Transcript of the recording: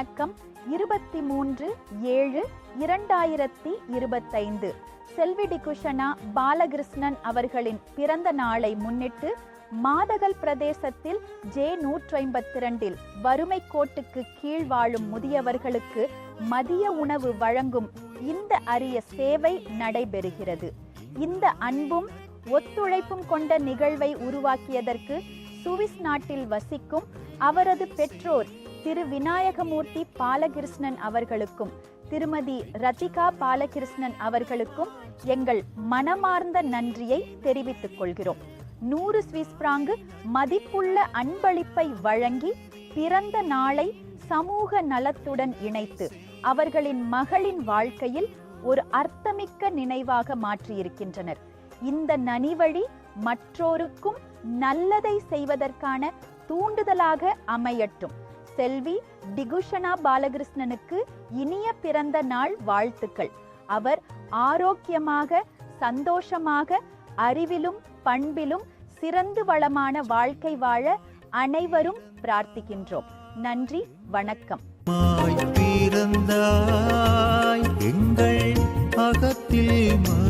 வணக்கம். இருபத்தி மூன்று ஏழு இரண்டாயிரத்தி இருபத்தைந்து. செல்வி டிகுஷனா பாலகிருஷ்ணன் அவர்களின் பிறந்த நாளை முன்னிட்டு மாதகல் பிரதேசத்தில் ஜே நூற்றி ஐம்பத்தி ரெண்டில் வறுமை கோட்டுக்கு கீழ் வாழும் முதியவர்களுக்கு மதிய உணவு வழங்கும் இந்த அரிய சேவை நடைபெறுகிறது. இந்த அன்பும் ஒத்துழைப்பும் கொண்ட நிகழ்வை உருவாக்கியதற்கு சுவிஸ் நாட்டில் வசிக்கும் அவரது பெற்றோர் திரு விநாயகமூர்த்தி பாலகிருஷ்ணன் அவர்களுக்கும் திருமதி ரதிகா பாலகிருஷ்ணன் அவர்களுக்கும் எங்கள் மனமார்ந்த நன்றியை தெரிவித்துக் கொள்கிறோம். நூறு ஸ்விஸ் பிராங்கு மதிப்புள்ள அன்பளிப்பை வழங்கி பிறந்த நாளை சமூக நலத்துடன் இணைத்து அவர்களின் மகளின் வாழ்க்கையில் ஒரு அர்த்தமிக்க நினைவாக மாற்றியிருக்கின்றனர். இந்த நனிவழி மற்றோருக்கும் நல்லதை செய்வதற்கான தூண்டுதலாக அமையட்டும். செல்வி டிகுஷனா பாலகிருஷ்ணனுக்கு இனிய பிறந்த நாள் வாழ்த்துக்கள். அவர் ஆரோக்கியமாக சந்தோஷமாக அறிவிலும் பண்பிலும் சிறந்து வளமான வாழ்க்கை வாழ அனைவரும் பிரார்த்திக்கின்றோம். நன்றி வணக்கம். பிறந்தாய் எங்கள் அகத்தில்